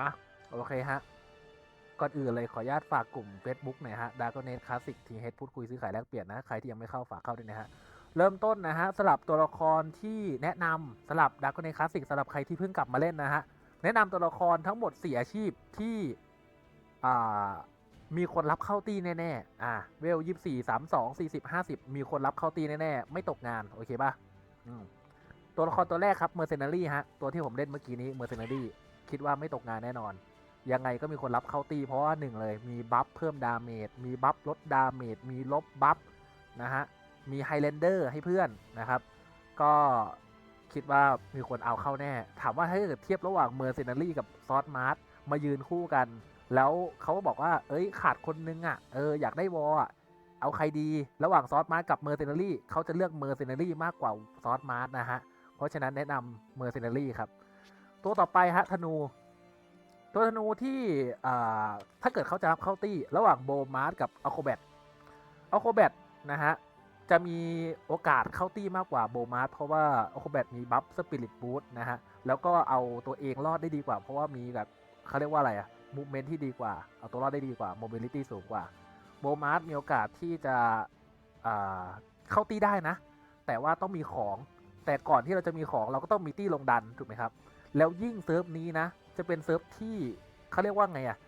อะโอเคฮะ ก่อนอื่นเลยขออนุญาตฝากกลุ่ม Facebook หน่อยฮะ d a r k n e t Classic ทีเฮดพูดคุยซื้อขายแลกเปลี่ยนนะ ใครที่ยังไม่เข้าฝากเข้าด้วยนะฮะ เริ่มต้นนะฮะสลับตัวละครที่แนะนำสลับ d a r k n e t Classic สำหรับใครที่เพิ่งกลับมาเล่นนะฮะ แนะนำตัวละครทั้งหมด 4 อาชีพที่อ่ามีคนรับเข้าตีแน่ๆ อ่าเวลยี่สี่สามสองสี่สิบห้าสิบมีคนรับเข้าตีแน่ๆ ไม่ตกงาน โอเคป่ะ อืม ตัวละครตัวแรกครับเมอร์เซนารีฮะ ตัวที่ผมเล่นเมื่อกี้นี้เมอร์เซนารี คิดว่าไม่ตกงานแน่นอน ยังไงก็มีคนรับเข้าตีเพราะว่าหนึ่งเลยมีบัฟเพิ่มดาเมจมีบัฟลดดาเมจมีลบบัฟนะฮะมีไฮแลนเดอร์ให้เพื่อนนะครับ ก็คิดว่ามีคนเอาเข้าแน่ ถามว่าถ้าเกิดเทียบระหว่างเมอร์เซนารีกับซอสมาร์ทมายืนคู่กัน แล้วเขาก็บอกว่า เอ้ยขาดคนนึงอะเอออยากได้วอลอะเอาใครดี ระหว่างซอสมาร์ทกับเมอร์เซนารีเขาจะเลือกเมอร์เซนารีมากกว่าซอสมาร์ทนะฮะ เพราะฉะนั้นแนะนำเมอร์เซนารีครับ ตัวต่อไปฮะธนู ตัวธนูที่ถ้าเกิดเขาจะรับเข้าตี้ ระหว่างโบมาร์ทกับอโคแบทอโคแบทนะฮะ จะมีโอกาสเข้าตี้มากกว่าโบมาร์ทเพราะว่าอโคแบทมีบัฟสปิริตบูสต์นะฮะ แล้วก็เอาตัวเองรอดได้ดีกว่า เพราะว่ามีแบบเขาเรียกว่าอะไรอะมูเมนที่ดีกว่า เอาตัวรอดได้ดีกว่าโมบิลิตี้สูงกว่าโบมาร์ทมีโอกาสที่จะเข้าตี้ได้นะ แต่ว่าต้องมีของแต่ก่อนที่เราจะมีของเราก็ต้องมีตี้ลงดันถูกไหมครับ แล้วยิ่งเซิร์ฟนี้นะ จะเป็นเซิร์ฟที่เขาเรียกว่าไงอะ่ะ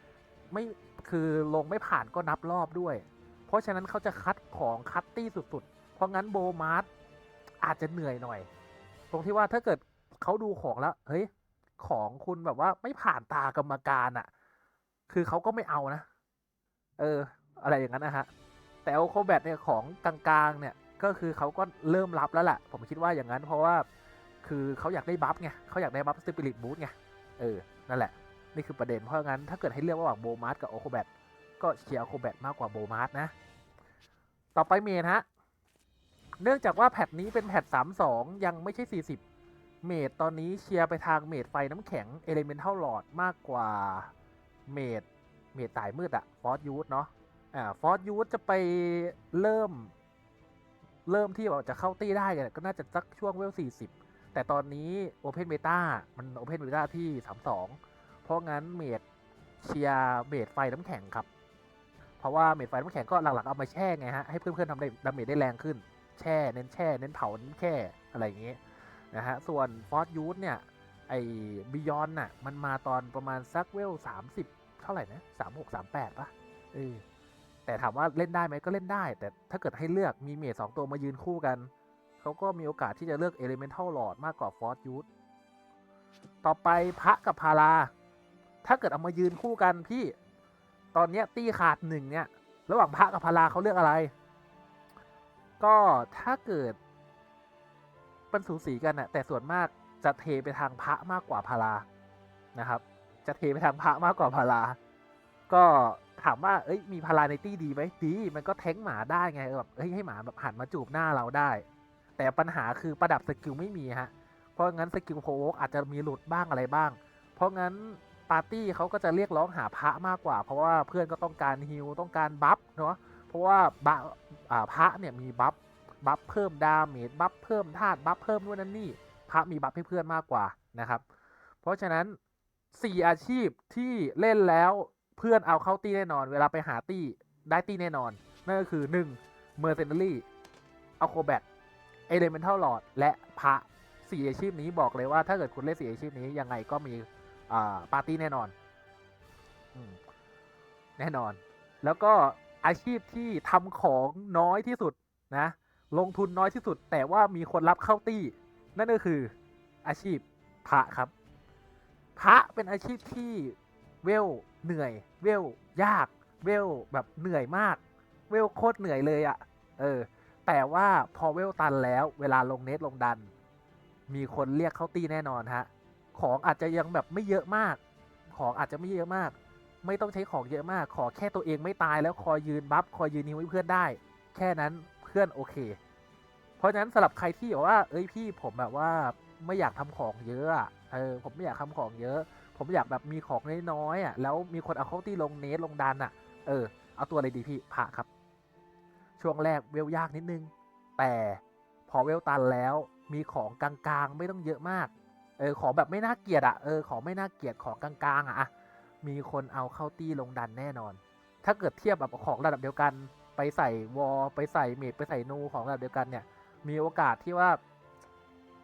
ไม่คือลงไม่ผ่านก็นับรอบด้วย เพราะฉะนั้นเขาจะคัดของคัดตี้สุดๆ เพราะงั้นโบมาร์ทอาจจะเหนื่อยหน่อย ตรงที่ว่าถ้าเกิดเขาดูของแล้ว เฮ้ย ของคุณแบบว่าไม่ผ่านตากรรมการอะ่ะ คือเขาก็ไม่เอานะ เออ อะไรอย่างนั้นนะฮะ แต่โคแบทเนี่ยของกลางๆเนี่ย ก็คือเขาก็เริ่มรับแล้วแหละผมคิดว่าอย่างนั้นเพราะว่า คือเขาอยากได้บัฟไงเขาอยากได้บัฟสปิริตบูสต์ไงเออนั่นแหละ นี่คือประเด็นเพราะงั้นถ้าเกิดให้เลือกระหว่างโบมาร์ทกับโอโคแบทก็เชียร์โอโคแบทมากกว่าโบมาร์ทนะ ต่อไปเมนฮะเนื่องจากว่าแพทนี้เป็นแพท32 ยังไม่ใช่ 40 เมดตอนนี้เชียร์ไปทางเมดไฟน้ำแข็งเอเลเมนทัลหลอดมากกว่าเมดเมดสายมืดอะฟอสยูทเนาะอ่าฟอสยูทจะไปเริ่ม เริ่มที่แบบจะเข้าตี้ได้กันก็น่าจะสักช่วงเวล40 แต่ตอนนี้ Open Beta มัน Open Beta ที่ 32 เพราะงั้นเมดเชียร์เมดไฟน้ำแข็งครับ เพราะว่าเมดไฟน้ำแข็งก็หลักๆเอามาแช่ไงฮะ ให้เพื่อนๆทำได้ดาเมจได้แรงขึ้น แช่ เน้นแช่ เน้นเผา เน้นแค่อะไรอย่างงี้นะฮะ ส่วนฟอสยูทเนี่ย ไอ้บิยอนน่ะ มันมาตอนประมาณสักเวล 30 เท่าไหร่นะ 36 38ป่ะเออแต่ถามว่าเล่นได้ไหมก็เล่นได้ แต่ถ้าเกิดให้เลือกมีเมดสองตัวมายืนคู่กัน เขาก็มีโอกาสที่จะเลือก Elemental Lord มากกว่า Force Youth ต่อไปพระกับพารา ถ้าเกิดเอามายืนคู่กันพี่ ตอนเนี้ยตี้ขาดหนึ่งเนี่ย ระหว่างพระกับพาราเขาเลือกอะไร ก็ถ้าเกิดเป็นสูสีกันนะแต่ส่วนมากจะเทไปทางพระมากกว่าพารานะครับ จะเทไปทางพระมากกว่าพารา ก็ถามว่า เอ้ย มีพาราในตี้ดีไหมดี มันก็แท้งหมาได้ไงแบบ เฮ้ย ให้หมาแบบหันมาจูบหน้าเราได้ แต่ปัญหาคือประดับสกิลไม่มีฮะ เพราะงั้นสกิลโพวกอาจจะมีหลุดบ้างอะไรบ้าง เพราะงั้นปาร์ตี้เขาก็จะเรียกร้องหาพระมากกว่า เพราะว่าเพื่อนก็ต้องการฮิลต้องการบัฟเนาะ เพราะว่าบะอ่าพระเนี่ยมีบัฟบัฟเพิ่มดาเมจบัฟเพิ่มธาตุบัฟเพิ่มนู่นนั่นนี่ พระมีบัฟให้เพื่อนมากกว่านะครับ เพราะฉะนั้นสี่อาชีพที่เล่นแล้วเพื่อนเอาเข้าตี้แน่นอน เวลาไปหาตี้ได้ตี้แน่นอน นั่นก็คือ 1 Mercenary a c r o b a t Elemental Lord และพระสี่อาชีพนี้บอกเลยว่าถ้าเกิดคุณเล่นสี่อาชีพนี้ยังไงก็มีปาร์ตี้แน่นอนอแน่นอน แล้วก็อาชีพที่ทำของน้อยที่สุดนะ ลงทุนน้อยที่สุด แต่ว่ามีคนรับเข้าตี้ นั่นก็คืออาชีพพระครับ พระเป็นอาชีพที่เวลเหนื่อย เวลยาก เวลแบบเหนื่อยมาก เวลโคตรเหนื่อยเลยอะ่ะ เออ แต่ว่าพอเวลตันแล้วเวลาลงเนตลงดัน มีคนเรียกเข้าตีแน่นอนฮะ ของอาจจะยังแบบไม่เยอะมาก ของอาจจะไม่เยอะมาก ไม่ต้องใช้ของเยอะมาก ขอแค่ตัวเองไม่ตายแล้วคอยยืนบัฟคอยยืนนิ้วให้เพื่อนได้ แค่นั้นเพื่อนโอเค เพราะฉะนั้นสำหรับใครที่บอกว่า เอ้ยพี่ผมแบบว่าไม่อยากทำของเยอะอะเออผมไม่อยากทำของเยอะ ผมอยากแบบมีของน้อยๆอะแล้วมีคนเอาเข้าตีลงเนสลงดันอะ เออเอาตัวอะไรดีพี่พระครับ ช่วงแรกเวลยากนิดนึง แต่พอเวลตันแล้วมีของกลางๆ ไม่ต้องเยอะมาก เออของแบบไม่น่าเกลียดอะเออของไม่น่าเกลียดของกลางๆอะอะมีคนเอาเข้าตี้ลงดันแน่นอน ถ้าเกิดเทียบแบบของระดับเดียวกัน ไปใส่วอลไปใส่เมดไปใส่นูของระดับเดียวกันเนี่ย มีโอกาสที่ว่า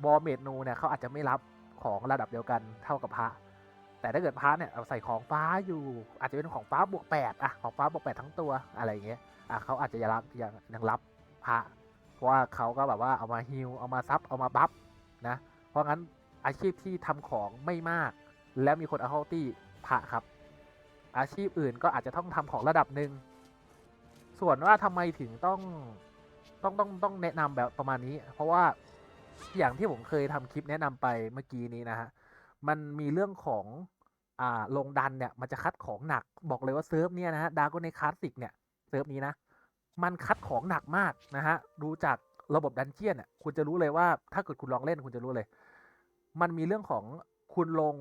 วอลเมดนูเนี่ยเขาอาจจะไม่รับของระดับเดียวกันเท่ากับพระ แต่ถ้าเกิดพระเนี่ยเอาใส่ของฟ้าอยู่ อาจจะเป็นของฟ้าบวกแปดอะของฟ้าบวกแปดทั้งตัวอะไรอย่างเงี้ย อะเขาอาจจะยังรับยังยังรับพระเพราะว่าเขาก็แบบว่าเอามาฮิลเอามาซับเอามาบัฟนะเพราะงั้นอาชีพที่ทำของไม่มาก แล้วมีคนเอาเข้าตี้พระครับ อาชีพอื่นก็อาจจะต้องทำของระดับหนึ่งส่วนว่าทำไมถึงต้องต้องต้องต้องแนะนำแบบประมาณนี้ เพราะว่าอย่างที่ผมเคยทำคลิปแนะนำไปเมื่อกี้นี้นะฮะมันมีเรื่องของอ่าลงดันเนี่ยมันจะคัดของหนักบอกเลยว่าเซิร์ฟเนี่ยนะฮะดาร์กในคลาสสิกเนี่ย เซิร์ฟนี้นะ มันคัดของหนักมากนะฮะดูจากระบบดันเจียนเนี่ยคุณจะรู้เลยว่าถ้าเกิดคุณลองเล่นคุณจะรู้เลย มันมีเรื่องของคุณลง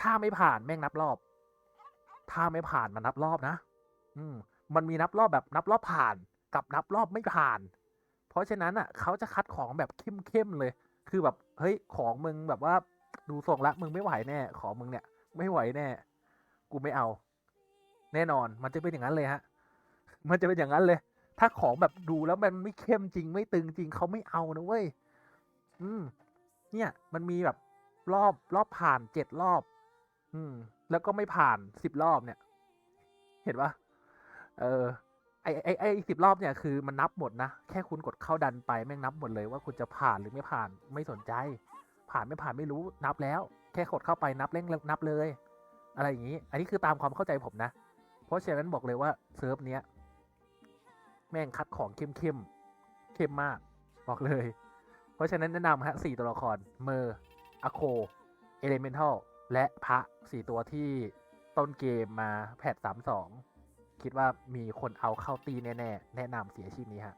ถ้าไม่ผ่านแม่งนับรอบ ถ้าไม่ผ่านมันนับรอบนะ อืม มันมีนับรอบแบบนับรอบผ่าน กับนับรอบไม่ผ่าน เพราะฉะนั้นอะเขาจะคัดของแบบเข้มๆเลย คือแบบเฮ้ยของมึงแบบว่าดูทรงละมึงไม่ไหวแน่ของมึงเนี่ย ไม่ไหวแน่ กูไม่เอา แน่นอนมันจะเป็นอย่างนั้นเลยฮะ มันจะเป็นอย่างนั้นเลย ถ้าของแบบดูแล้วมันไม่เข้มจริงไม่ตึงจริงเขาไม่เอานะเว้ย อืม เนี่ย มันมีแบบรอบรอบผ่านเจ็ดรอบ อืม แล้วก็ไม่ผ่านสิบรอบเนี่ย เห็นปะเออไอไอไอสิบรอบเนี่ยคือมันนับหมดนะ แค่คุณกดเข้าดันไปแม่งนับหมดเลยว่าคุณจะผ่านหรือไม่ผ่านไม่สนใจ ผ่านไม่ผ่านไม่รู้นับแล้ว แค่กดเข้าไปนับเร่งนับเลย อะไรอย่างนี้ อันนี้คือตามความเข้าใจผมนะ เพราะฉะนั้นบอกเลยว่าเซิร์ฟเนี้ย แม่งคัดของเข้มเข้มๆเข้มมาก บอกเลย เพราะฉะนั้นแนะนำฮะสี่ตัวละครเมอร์อะโค เอเลเมนทัลและพระสี่ตัวที่ต้นเกมมาแพทสามสองคิดว่ามีคนเอาเข้าตีแน่ ๆ แนะนำเสียชีพนี้ฮะ